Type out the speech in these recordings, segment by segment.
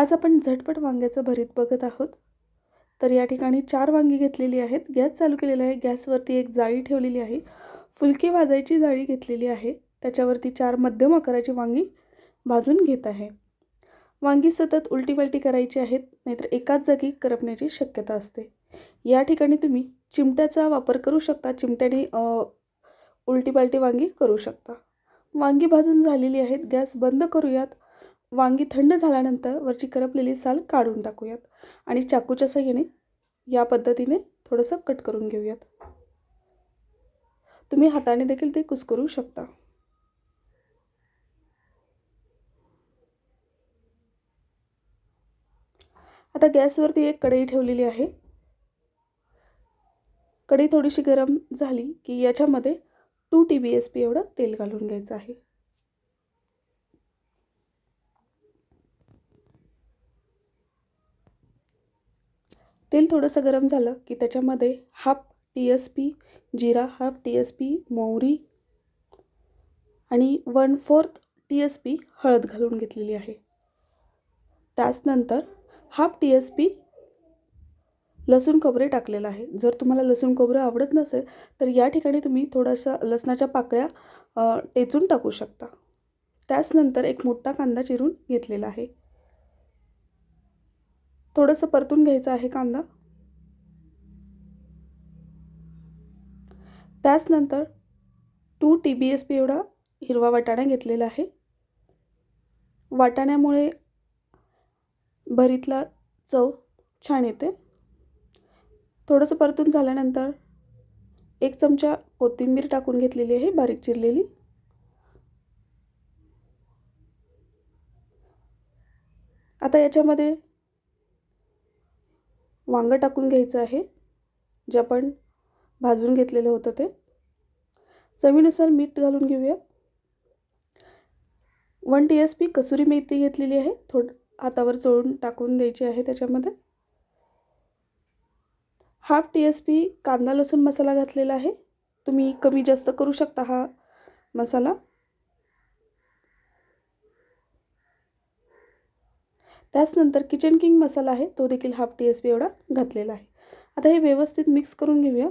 आज आपण झटपट वांग्याचं भरीत बघत आहोत. तर या ठिकाणी चार वांगी घेतलेली आहेत. गॅस चालू केलेला आहे. गॅसवरती एक जाळी ठेवलेली आहे. फुलके वाजायची जाळी घेतलेली आहे. त्याच्यावरती चार मध्यम आकाराची वांगी भाजून घेत आहे. वांगी सतत उलटी पलटी करायची आहेत नाहीतर एकाच जागी करपण्याची शक्यता असते. या ठिकाणी तुम्ही चिमट्याचा वापर करू शकता. चिमट्याने उलटी पालटी वांगी करू शकता. वांगी भाजून झालेली आहेत. गॅस बंद करूयात. वांगी थंड झाल्यानंतर वरची करपलेली साल काढून टाकूयात आणि चाकूच्या सहाय्याने या पद्धतीने थोडंसं कट करून घेऊयात. तुम्ही हाताने देखील ते कुस्करू शकता. आता गॅसवरती एक कढई ठेवलेली आहे. कढई थोडीशी गरम झाली की याच्यामध्ये two T B S P एवढं तेल घालून घ्यायचं आहे. तेल थोडंसं गरम झालं की त्याच्यामध्ये हाफ टी एस पी जिरा हाफ टी एस पी मोहरी आणि one fourth T S P हळद घालून घेतलेली आहे. त्याचनंतर हाफ टी एस पी लसूण खोबरे टाकलेलं आहे. जर तुम्हाला लसूण खोबरं आवडत नसेल तर या ठिकाणी तुम्ही थोडंसं लसणाच्या पाकळ्या टेचून टाकू शकता. त्याचनंतर एक मोठा कांदा चिरून घेतलेला आहे. थोडंसं परतून घ्यायचं आहे कांदा. त्याचनंतर two T B S P एवढा हिरवा वाटाणा घेतलेला आहे. वाटाण्यामुळे भरीतला चव छान येते. थोडंसं परतून झाल्यानंतर एक चमचा कोथिंबीर टाकून घेतलेली आहे बारीक चिरलेली. आता याच्यामध्ये वांगं टाकून घ्यायचं आहे जे आपण भाजून घेतलेलं होतं ते. चवीनुसार मीठ घालून घेऊया वन टी एस पी कसुरी मेथी घेतलेली आहे थोडं हातावर चोळून टाकून द्यायची आहे त्याच्यामध्ये. हाफ टी एस पी कांदा लसूण मसाला घातलेला आहे. तुम्ही कमी जास्त करू शकता हा मसाला. त्याचनंतर किचन किंग मसाला आहे तो देखील हाफ टी एस पी एवढा घातलेला आहे. आता हे व्यवस्थित मिक्स करून घेऊया.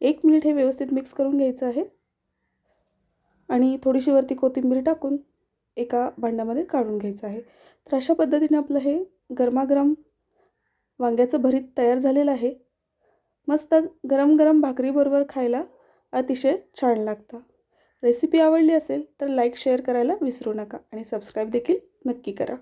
एक मिनिट हे व्यवस्थित मिक्स करून घ्यायचं आहे. आणि थोडीशी वरती कोथिंबीर टाकून एका भांड्यामध्ये काढून घ्यायचं आहे. तर अशा पद्धतीने आपलं हे गरमागरम वांग्याचं भरीत तयार झालेलं आहे. मस्त गरम गरम भाकरीबरोबर खायला अतिशय छान लागतं. रेसिपी आवडली असेल तर लाईक शेअर करायला विसरू नका आणि सबस्क्राईब देखील नक्की करा.